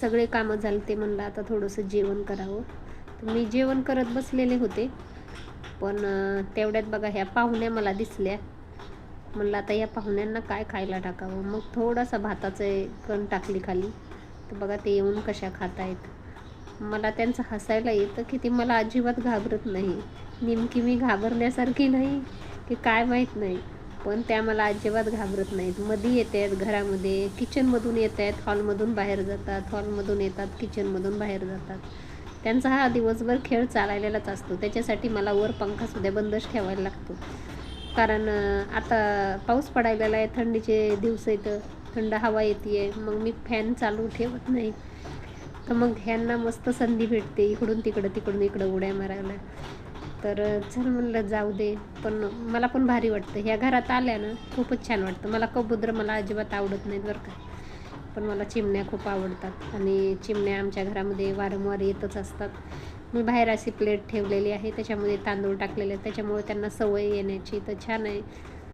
सगळे कामं झाले ते म्हणलं आता थोडंसं जेवण करावं. तर मी जेवण करत बसलेले होते. पण तेवढ्यात बघा ह्या पाहुण्या मला दिसल्या. म्हणलं आता या पाहुण्यांना काय खायला टाकावं? मग थोडासा भाताचं कण टाकली खाली. तर बघा ते येऊन कशा खात आहेत मला त्यांचं हसायला येतं की ती मला अजिबात घाबरत नाही. नेमकी मी घाबरण्यासारखी नाही की काय माहीत नाही. पण त्या मला अजिबात घाबरत नाहीत. मध्ये येत आहेत घरामध्ये किचनमधून येत आहेत हॉलमधून बाहेर जातात हॉलमधून येतात किचनमधून बाहेर जातात. त्यांचा हा दिवसभर खेळ चालायलाच असतो. त्याच्यासाठी मला वर पंखासुद्धा बंदच ठेवायला लागतो. कारण आता पाऊस पडायला आहे थंडीचे दिवस येतं थंड हवा येते मग मी फॅन चालू ठेवत नाही. तर मग ह्यांना मस्त संधी भेटते इकडून तिकडं तिकडून इकडं उड्या मारायला. तर चल म्हणलं जाऊ दे पण मला पण भारी वाटतं. ह्या घरात आल्या ना खूपच छान वाटतं. मला कबुतर मला अजिबात आवडत नाहीत बरं का. पण मला चिमण्या खूप आवडतात आणि चिमण्या आमच्या घरामध्ये वारंवार येतच असतात. मी बाहेर अशी प्लेट ठेवलेली आहे त्याच्यामध्ये तांदूळ टाकलेले आहेत. त्याच्यामुळे त्यांना सवय येण्याची तर छान आहे.